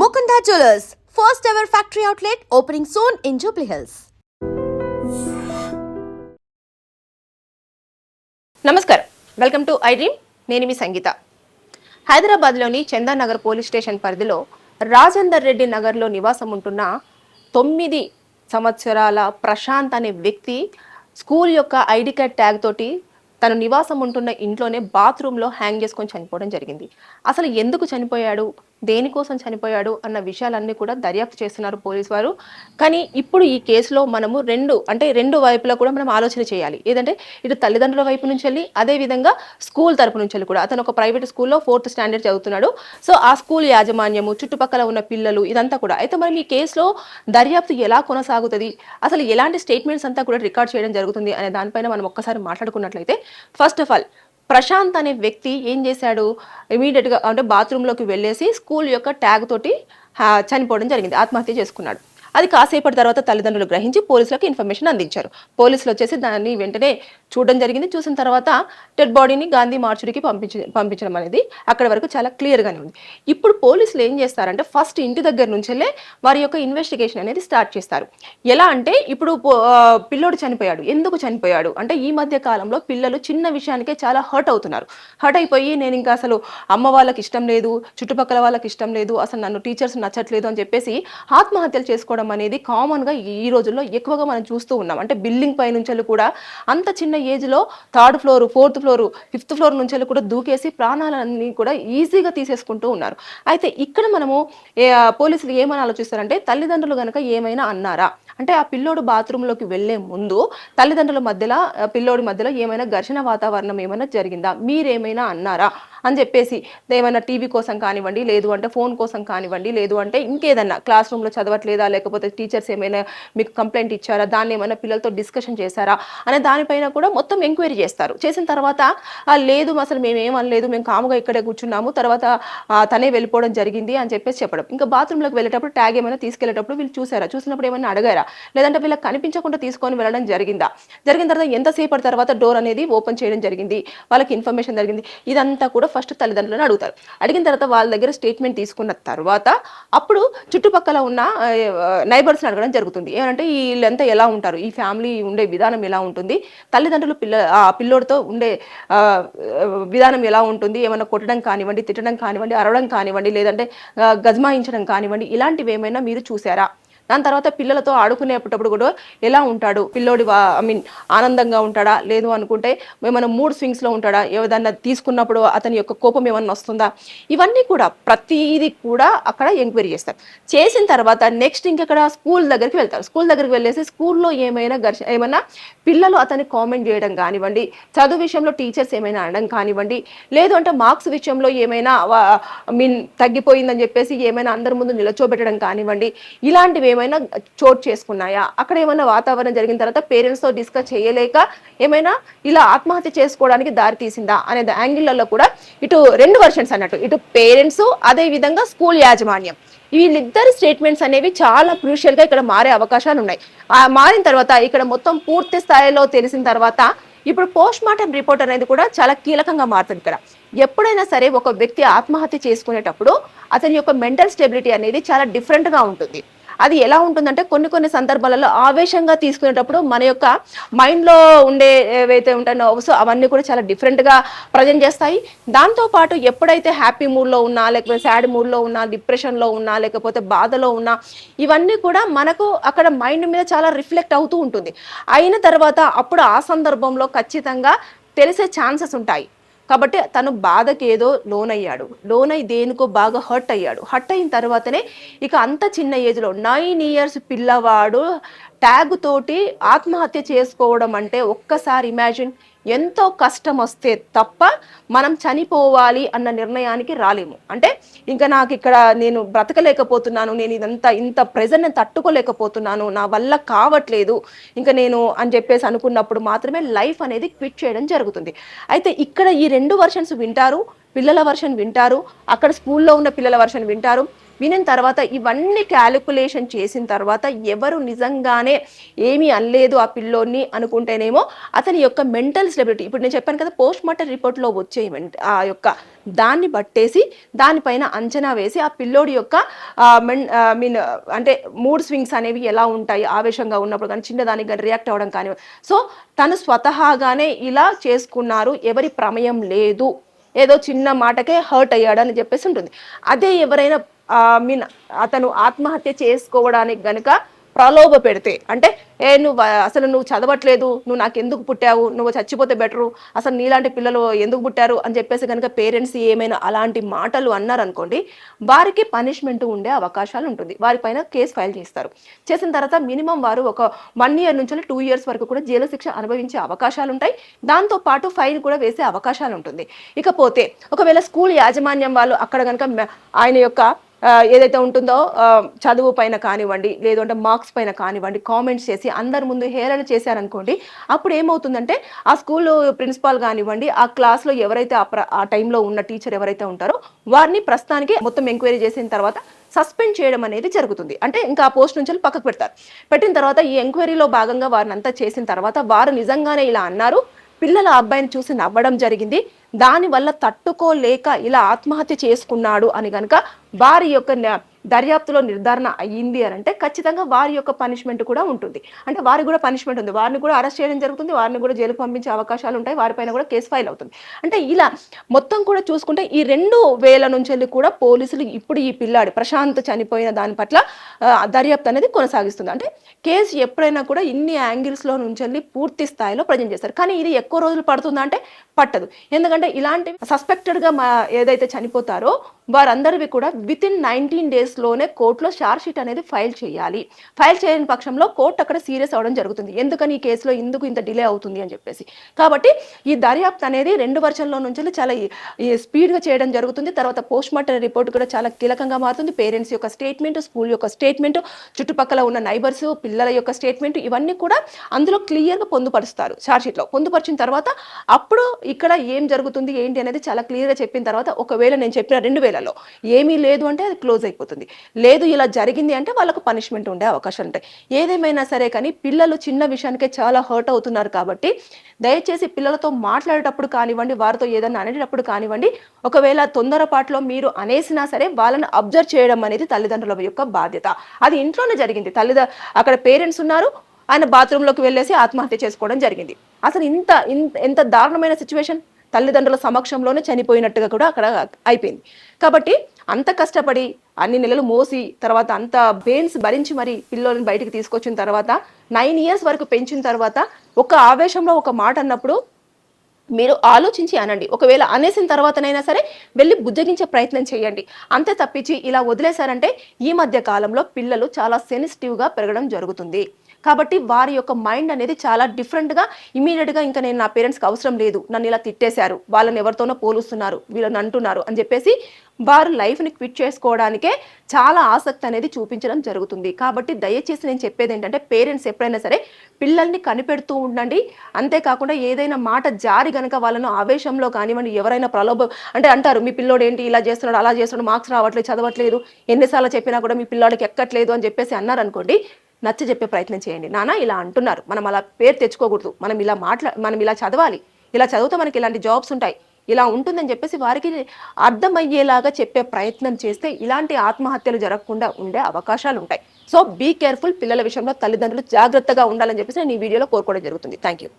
Mukunda Jewelers, first ever factory outlet opening soon in Jubilee Hills. నమస్కారం. Welcome to I dream నేను మీ సంగీత. హైదరాబాద్లోని Chandanagar police station పరిధిలో రాజేందర్ రెడ్డి నగర్లో నివాసం ఉంటున్న తొమ్మిది సంవత్సరాల ప్రశాంత్ అనే వ్యక్తి స్కూల్ యొక్క ఐడి కార్డ్ ట్యాగ్ తోటి తను నివాసం ఉంటున్న ఇంట్లోనే బాత్రూంలో హ్యాంగ్ చేసుకొని చనిపోవడం జరిగింది. అసలు ఎందుకు చనిపోయాడు? దేనికోసం చనిపోయాడు అన్న విషయాలన్నీ కూడా దర్యాప్తు చేస్తున్నారు పోలీసు వారు. కానీ ఇప్పుడు ఈ కేసులో మనము రెండు అంటే రెండు వైపులా కూడా మనం ఆలోచన చేయాలి. ఏదంటే ఇటు తల్లిదండ్రుల వైపు నుంచి వెళ్ళి అదే విధంగా స్కూల్ తరపు నుంచి వెళ్ళి కూడా. అతను ఒక ప్రైవేట్ స్కూల్లో ఫోర్త్ స్టాండర్డ్ చదువుతున్నాడు. సో ఆ స్కూల్ యాజమాన్యము చుట్టుపక్కల ఉన్న పిల్లలు ఇదంతా కూడా. అయితే మనం ఈ కేసులో దర్యాప్తు ఎలా కొనసాగుతుంది? అసలు ఎలాంటి స్టేట్మెంట్స్ అంతా కూడా రికార్డ్ చేయడం జరుగుతుంది అనే దానిపైన మనం ఒక్కసారి మాట్లాడుకున్నట్లయితే ఫస్ట్ ఆఫ్ ఆల్ ప్రశాంత్ అనే వ్యక్తి ఏం చేశాడు? ఇమీడియట్గా అంటే బాత్రూంలోకి వెళ్ళేసి స్కూల్ యొక్క ట్యాగ్ తోటి చనిపోవడం జరిగింది. ఆత్మహత్య చేసుకున్నాడు. అది కాసేపటి తర్వాత తల్లిదండ్రులు గ్రహించి పోలీసులకు ఇన్ఫర్మేషన్ అందించారు. పోలీసులు వచ్చేసి దాన్ని వెంటనే చూడడం జరిగింది. చూసిన తర్వాత డెడ్ బాడీని గాంధీ మార్చుడికి పంపించ పంపించడం అనేది అక్కడ వరకు చాలా క్లియర్గానే ఉంది. ఇప్పుడు పోలీసులు ఏం చేస్తారంటే ఫస్ట్ ఇంటి దగ్గర నుంచెల్లే వారి యొక్క ఇన్వెస్టిగేషన్ అనేది స్టార్ట్ చేస్తారు. ఎలా అంటే ఇప్పుడు పో- పిల్లోడు చనిపోయాడు. ఎందుకు చనిపోయాడు? అంటే ఈ మధ్య కాలంలో పిల్లలు చిన్న విషయానికే చాలా హర్ట్ అవుతున్నారు. హర్ట్ అయిపోయి నేను ఇంకా అసలు అమ్మ వాళ్ళకి ఇష్టం లేదు చుట్టుపక్కల వాళ్ళకి ఇష్టం లేదు అసలు నన్ను టీచర్స్ నచ్చట్లేదు అని చెప్పేసి ఆత్మహత్యలు చేసుకోవడం అనేది కామన్గా ఈ రోజుల్లో ఎక్కువగా మనం చూస్తూ ఉన్నాం. అంటే బిల్డింగ్ పై నుంచి కూడా అంత చిన్న ఏజ్లో third floor fourth floor fifth floor నుంచి కూడా దూకేసి ప్రాణాలన్నీ కూడా ఈజీగా తీసేసుకుంటూ ఉన్నారు. అయితే ఇక్కడ మనము పోలీసులు ఏమని ఆలోచిస్తారంటే తల్లిదండ్రులు కనుక ఏమైనా అన్నారా? అంటే ఆ పిల్లోడు బాత్రూంలోకి వెళ్ళే ముందు తల్లిదండ్రుల మధ్యలో పిల్లోడి మధ్యలో ఏమైనా ఘర్షణ వాతావరణం ఏమైనా జరిగిందా? మీరేమైనా అన్నారా? అని చెప్పేసి ఏమైనా టీవీ కోసం కానివ్వండి లేదు అంటే ఫోన్ కోసం కానివ్వండి లేదు అంటే ఇంకేదన్నా క్లాస్ రూమ్లో చదవట్లేదా లేకపోతే టీచర్స్ ఏమైనా మీకు కంప్లైంట్ ఇచ్చారా దాన్ని ఏమైనా పిల్లలతో డిస్కషన్ చేశారా అనే దానిపైన కూడా మొత్తం ఎంక్వైరీ చేస్తారు. చేసిన తర్వాత లేదు అసలు మేము ఏమనలేదు మేము కాముగా ఇక్కడే కూర్చున్నాము తర్వాత తనే వెళ్ళిపోవడం జరిగింది అని చెప్పేసి చెప్పడం. ఇంకా బాత్రూంలోకి వెళ్ళేటప్పుడు ట్యాగ్ ఏమైనా తీసుకెళ్ళేటప్పుడు వీళ్ళు చూసారా? చూసినప్పుడు ఏమైనా అడగారా? లేదంటే వీళ్ళకి కనిపించకుండా తీసుకొని వెళ్ళడం జరిగిందా? జరిగిన తర్వాత ఎంతసేపటి తర్వాత డోర్ అనేది ఓపెన్ చేయడం జరిగింది వాళ్ళకి ఇన్ఫర్మేషన్ జరిగింది. ఇదంతా కూడా ఫస్ట్ తల్లిదండ్రులను అడుగుతారు. అడిగిన తర్వాత వాళ్ళ దగ్గర స్టేట్మెంట్ తీసుకున్న తర్వాత అప్పుడు చుట్టుపక్కల ఉన్న నైబర్స్ని అడగడం జరుగుతుంది. ఏమంటే వీళ్ళంతా ఎలా ఉంటారు? ఈ ఫ్యామిలీ ఉండే విధానం ఎలా ఉంటుంది? తల్లిదండ్రులు పిల్ల ఆ పిల్లోడితో ఉండే విధానం ఎలా ఉంటుంది? ఏమైనా కొట్టడం కానివ్వండి తిట్టడం కానివ్వండి అరవడం కానివ్వండి లేదంటే గజమాయించడం కానివ్వండి ఇలాంటివి ఏమైనా మీరు చూసారా దాని తర్వాత పిల్లలతో ఆడుకునేటప్పుడు కూడా ఎలా ఉంటాడు? పిల్లోడి ఐ మీన్ ఆనందంగా ఉంటాడా? లేదు అనుకుంటే ఏమైనా మూడ్ స్వింగ్స్లో ఉంటాడా? ఏదన్నా తీసుకున్నప్పుడు అతని యొక్క కోపం ఏమన్నా వస్తుందా? ఇవన్నీ కూడా ప్రతిదీ కూడా అక్కడ ఎంక్వైరీ చేస్తారు. చేసిన తర్వాత నెక్స్ట్ ఇంకెక్కడ? స్కూల్ దగ్గరికి వెళ్తారు. స్కూల్ దగ్గరికి వెళ్ళేసి స్కూల్లో ఏమైనా ఘర్ష ఏమైనా పిల్లలు అతన్ని కామెంట్ చేయడం కానివ్వండి చదువు విషయంలో టీచర్స్ ఏమైనా అనడం కానివ్వండి లేదు అంటే మార్క్స్ విషయంలో ఏమైనా ఐ మీన్ తగ్గిపోయిందని చెప్పేసి ఏమైనా అందరి ముందు నిలచోబెట్టడం కానివ్వండి ఇలాంటివి ఏమైనా చోటు చేసుకున్నాయా? అక్కడ ఏమైనా వాతావరణం జరిగిన తర్వాత పేరెంట్స్తో డిస్కస్ చేయలేక ఏమైనా ఇలా ఆత్మహత్య చేసుకోవడానికి దారి తీసిందా అనే యాంగిళ్ళలో కూడా ఇటు రెండు వర్షన్స్ అన్నట్టు. ఇటు పేరెంట్స్ అదే విధంగా స్కూల్ యాజమాన్యం. వీళ్ళిద్దరు స్టేట్మెంట్స్ అనేవి చాలా క్రూషియల్గా ఇక్కడ మారే అవకాశాలు ఉన్నాయి. ఆ మారిన తర్వాత ఇక్కడ మొత్తం పూర్తి స్థాయిలో తెలిసిన తర్వాత ఇప్పుడు పోస్ట్ మార్టం రిపోర్ట్ అనేది కూడా చాలా కీలకంగా మారుతుంది ఇక్కడ. ఎప్పుడైనా సరే ఒక వ్యక్తి ఆత్మహత్య చేసుకునేటప్పుడు అతని యొక్క మెంటల్ స్టెబిలిటీ అనేది చాలా డిఫరెంట్గా ఉంటుంది. అది ఎలా ఉంటుందంటే కొన్ని కొన్ని సందర్భాలలో ఆవేశంగా తీసుకునేటప్పుడు మన యొక్క మైండ్లో ఉండే ఏవైతే ఉంటాయో నర్వ్స్ అవన్నీ కూడా చాలా డిఫరెంట్గా ప్రజెంట్ చేస్తాయి. దాంతోపాటు ఎప్పుడైతే హ్యాపీ మూడ్లో ఉన్నా లేకపోతే సాడ్ మూడ్లో ఉన్నా డిప్రెషన్లో ఉన్నా లేకపోతే బాధలో ఉన్నా ఇవన్నీ కూడా మనకు అక్కడ మైండ్ మీద చాలా రిఫ్లెక్ట్ అవుతూ ఉంటుంది. అయిన తర్వాత అప్పుడు ఆ సందర్భంలో ఖచ్చితంగా తెలిసే ఛాన్సెస్ ఉంటాయి. కాబట్టి తను బాధకి ఏదో లోన్ అయ్యాడు లోన్ అయి దేనికో బాగా హర్ట్ అయ్యాడు. హర్ట్ అయిన తర్వాతనే ఇక అంత చిన్న ఏజ్లో నైన్ ఇయర్స్ పిల్లవాడు ట్యాగ్ తోటి ఆత్మహత్య చేసుకోవడం అంటే ఒక్కసారి ఇమాజిన్ ఎంతో కష్టం వస్తే తప్ప మనం చనిపోవాలి అన్న నిర్ణయానికి రాలేము. అంటే ఇంకా నాకు ఇక్కడ నేను బ్రతకలేకపోతున్నాను నేను ఇదంతా ఇంత ప్రెజర్ నేను తట్టుకోలేకపోతున్నాను నా వల్ల కావట్లేదు ఇంకా నేను అని చెప్పేసి అనుకున్నప్పుడు మాత్రమే లైఫ్ అనేది క్విట్ చేయడం జరుగుతుంది. అయితే ఇక్కడ ఈ రెండు వర్షన్స్ వింటారు పిల్లల వర్షన్ వింటారు అక్కడ స్కూల్లో ఉన్న పిల్లల వర్షన్ వింటారు వినిన తర్వాత ఇవన్నీ క్యాలిక్యులేషన్ చేసిన తర్వాత ఎవరు నిజంగానే ఏమీ అనలేదు ఆ పిల్లోని అనుకుంటేనేమో అతని యొక్క మెంటల్ స్టెబిలిటీ. ఇప్పుడు నేను చెప్పాను కదా పోస్ట్ మార్టం రిపోర్ట్లో వచ్చే ఆ యొక్క దాన్ని బట్టేసి దానిపైన అంచనా వేసి ఆ పిల్లోడి యొక్క మీన్ అంటే మూడ్ స్వింగ్స్ అనేవి ఎలా ఉంటాయి ఆవేశంగా ఉన్నప్పుడు కానీ చిన్నదానికి కానీ రియాక్ట్ అవ్వడం కానీ. సో తను స్వతహాగానే ఇలా చేసుకున్నారు ఎవరి ప్రమేయం లేదు. ఏదో చిన్న మాటకే హర్ట్ అయ్యాడని చెప్పేసి ఉంటుంది. అదే ఎవరైనా మీన్ అతను ఆత్మహత్య చేసుకోవడానికి గనుక ప్రలోభ పెడితే అంటే ఏ నువ్వు అసలు నువ్వు చదవట్లేదు నువ్వు నాకు ఎందుకు పుట్టావు నువ్వు చచ్చిపోతే బెటరు అసలు నీలాంటి పిల్లలు ఎందుకు పుట్టారు? అని చెప్పేసి కనుక పేరెంట్స్ ఏమైనా అలాంటి మాటలు అన్నారనుకోండి వారికి పనిష్మెంట్ ఉండే అవకాశాలు ఉంటుంది. వారిపైన కేసు ఫైల్ చేస్తారు. చేసిన తర్వాత మినిమం వారు ఒక వన్ ఇయర్ నుంచి టూ ఇయర్స్ వరకు కూడా జైలు శిక్ష అనుభవించే అవకాశాలు ఉంటాయి. దాంతో పాటు ఫైన్ కూడా వేసే అవకాశాలు ఉంటుంది. ఇకపోతే ఒకవేళ స్కూల్ యాజమాన్యం వాళ్ళు అక్కడ కనుక ఆయన యొక్క ఏదైతే ఉంటుందో చదువు పైన కానివ్వండి లేదంటే మార్క్స్ పైన కానివ్వండి కామెంట్స్ చేసి అందరి ముందు హేళన చేశారనుకోండి అప్పుడు ఏమవుతుందంటే ఆ స్కూల్ ప్రిన్సిపాల్ కానివ్వండి ఆ క్లాస్లో ఎవరైతే ఆ ప్ర- ఆ టైంలో ఉన్న టీచర్ ఎవరైతే ఉంటారో వారిని ప్రస్తుతానికి మొత్తం ఎంక్వైరీ చేసిన తర్వాత సస్పెండ్ చేయడం అనేది జరుగుతుంది. అంటే ఇంకా ఆ పోస్ట్ నుంచి పక్కకు పెడతారు. పెట్టిన తర్వాత ఈ ఎంక్వైరీలో భాగంగా వారిని అంతా చేసిన తర్వాత వారు నిజంగానే ఇలా అన్నారు పిల్లల అబ్బాయిని చూసి నవ్వడం జరిగింది. దానివల్ల తట్టుకోలేక ఇలా ఆత్మహత్య చేసుకున్నాడు అని కనుక వారి యొక్క దర్యాప్తులో నిర్ధారణ అయ్యింది అని అంటే ఖచ్చితంగా వారి యొక్క పనిష్మెంట్ కూడా ఉంటుంది. అంటే వారికి కూడా పనిష్మెంట్ ఉంది. వారిని కూడా అరెస్ట్ చేయడం జరుగుతుంది. వారిని కూడా జైలుకు పంపించే అవకాశాలు ఉంటాయి. వారిపైన కూడా కేసు ఫైల్ అవుతుంది. అంటే ఇలా మొత్తం కూడా చూసుకుంటే ఈ రెండు వేల నుంచి వెళ్ళి కూడా పోలీసులు ఇప్పుడు ఈ పిల్లాడి ప్రశాంత్ చనిపోయిన దాని పట్ల దర్యాప్తు అనేది కొనసాగిస్తుంది. అంటే కేసు ఎప్పుడైనా కూడా ఇన్ని యాంగిల్స్లో నుంచి వెళ్ళి పూర్తి స్థాయిలో ప్రజెంట్ చేస్తారు. కానీ ఇది ఎక్కువ రోజులు పడుతుందా అంటే పట్టదు. ఎందుకంటే ఇలాంటి సస్పెక్టెడ్గా మా ఏదైతే చనిపోతారో వారందరివి కూడా విత్ ఇన్ నైన్టీన్ డేస్లోనే కోర్టులో ఛార్జ్ షీట్ అనేది ఫైల్ చేయాలి. ఫైల్ చేయని పక్షంలో కోర్టు అక్కడ సీరియస్ అవ్వడం జరుగుతుంది. ఎందుకని ఈ కేసులో ఎందుకు ఇంత డిలే అవుతుంది అని చెప్పేసి. కాబట్టి ఈ దర్యాప్తు అనేది రెండు వర్షంలో నుంచి చాలా స్పీడ్గా చేయడం జరుగుతుంది. తర్వాత పోస్ట్ మార్టం రిపోర్ట్ కూడా చాలా కీలకంగా మారుతుంది. పేరెంట్స్ యొక్క స్టేట్మెంట్ స్కూల్ యొక్క స్టేట్మెంట్ చుట్టుపక్కల ఉన్న నైబర్స్ పిల్లల యొక్క స్టేట్మెంట్ ఇవన్నీ కూడా అందులో క్లియర్గా పొందుపరుస్తారు షార్ట్షీట్లో పొందుపరిచిన తర్వాత అప్పుడు ఇక్కడ ఏం జరుగుతుంది ఏంటి అనేది చాలా క్లియర్గా చెప్పిన తర్వాత ఒకవేళ నేను చెప్పిన రెండు వేలలో ఏమీ లేదు అంటే అది క్లోజ్ అయిపోతుంది. లేదు ఇలా జరిగింది అంటే వాళ్ళకు పనిష్మెంట్ ఉండే అవకాశాలు ఉంటాయి. ఏదేమైనా సరే కానీ పిల్లలు చిన్న విషయానికే చాలా హర్ట్ అవుతున్నారు కాబట్టి దయచేసి పిల్లలతో మాట్లాడేటప్పుడు కానివ్వండి వారితో ఏదైనా అనేటప్పుడు కానివ్వండి ఒకవేళ తొందరపాటులో మీరు అనేసినా సరే వాళ్ళని అబ్జర్వ్ చేయడం అనేది తల్లిదండ్రుల యొక్క బాధ్యత. అది ఇంట్లోనే జరిగింది. తల్లిద అక్కడ పేరెంట్స్ ఉన్నారు ఆయన బాత్రూంలోకి వెళ్ళేసి ఆత్మహత్య చేసుకోవడం జరిగింది. అసలు ఇంత ఇంత ఎంత దారుణమైన సిచ్యువేషన్? తల్లిదండ్రుల సమక్షంలోనే చనిపోయినట్టుగా కూడా అక్కడ అయిపోయింది. కాబట్టి అంత కష్టపడి అన్ని నెలలు మోసి తర్వాత అంత పెయిన్స్ భరించి మరి పిల్లల్ని బయటికి తీసుకొచ్చిన తర్వాత నైన్ ఇయర్స్ వరకు పెంచిన తర్వాత ఒక ఆవేశంలో ఒక మాట అన్నప్పుడు మీరు ఆలోచించి అనండి. ఒకవేళ అనేసిన తర్వాతనైనా సరే వెళ్ళి బుజ్జగించే ప్రయత్నం చేయండి. అంతే తప్పించి ఇలా వదిలేశారంటే ఈ మధ్య కాలంలో పిల్లలు చాలా సెన్సిటివ్గా పెరగడం జరుగుతుంది. కాబట్టి వారి యొక్క మైండ్ అనేది చాలా డిఫరెంట్గా ఇమీడియట్గా ఇంకా నేను నా పేరెంట్స్కి అవసరం లేదు. నన్ను ఇలా తిట్టేశారు. వాళ్ళని ఎవరితోనో పోలుస్తున్నారు. వీళ్ళని అంటున్నారు అని చెప్పేసి వారు లైఫ్ని క్విట్ చేసుకోవడానికే చాలా ఆసక్తి అనేది చూపించడం జరుగుతుంది. కాబట్టి దయచేసి నేను చెప్పేది ఏంటంటే పేరెంట్స్ ఎప్పుడైనా సరే పిల్లల్ని కనిపెడుతూ ఉండండి. అంతేకాకుండా ఏదైనా మాట జారి గనక వాళ్ళను ఆవేశంలో కానివ్వండి ఎవరైనా ప్రలోభ అంటే అంటారు మీ పిల్లోడు ఏంటి? ఇలా చేస్తున్నాడు అలా చేస్తున్నాడు మార్క్స్ రావట్లేదు చదవట్లేదు. ఎన్నిసార్లు చెప్పినా కూడా మీ పిల్లోడికి ఎక్కట్లేదు అని చెప్పేసి అన్నారనుకోండి నచ్చ చెప్పే ప్రయత్నం చేయండి. నానా ఇలా అంటున్నారు. మనం అలా పేరు తెచ్చుకోకూడదు. మనం ఇలా మాట్లా మనం ఇలా చదవాలి. ఇలా చదివితే మనకి ఇలాంటి జాబ్స్ ఉంటాయి. ఇలా ఉంటుందని చెప్పేసి వారికి అర్థమయ్యేలాగా చెప్పే ప్రయత్నం చేస్తే ఇలాంటి ఆత్మహత్యలు జరగకుండా ఉండే అవకాశాలు ఉంటాయి. సో బీ కేర్ఫుల్ పిల్లల విషయంలో తల్లిదండ్రులు జాగ్రత్తగా ఉండాలని చెప్పేసి నేను ఈ వీడియోలో కోరుకోవడం జరుగుతుంది. Thank you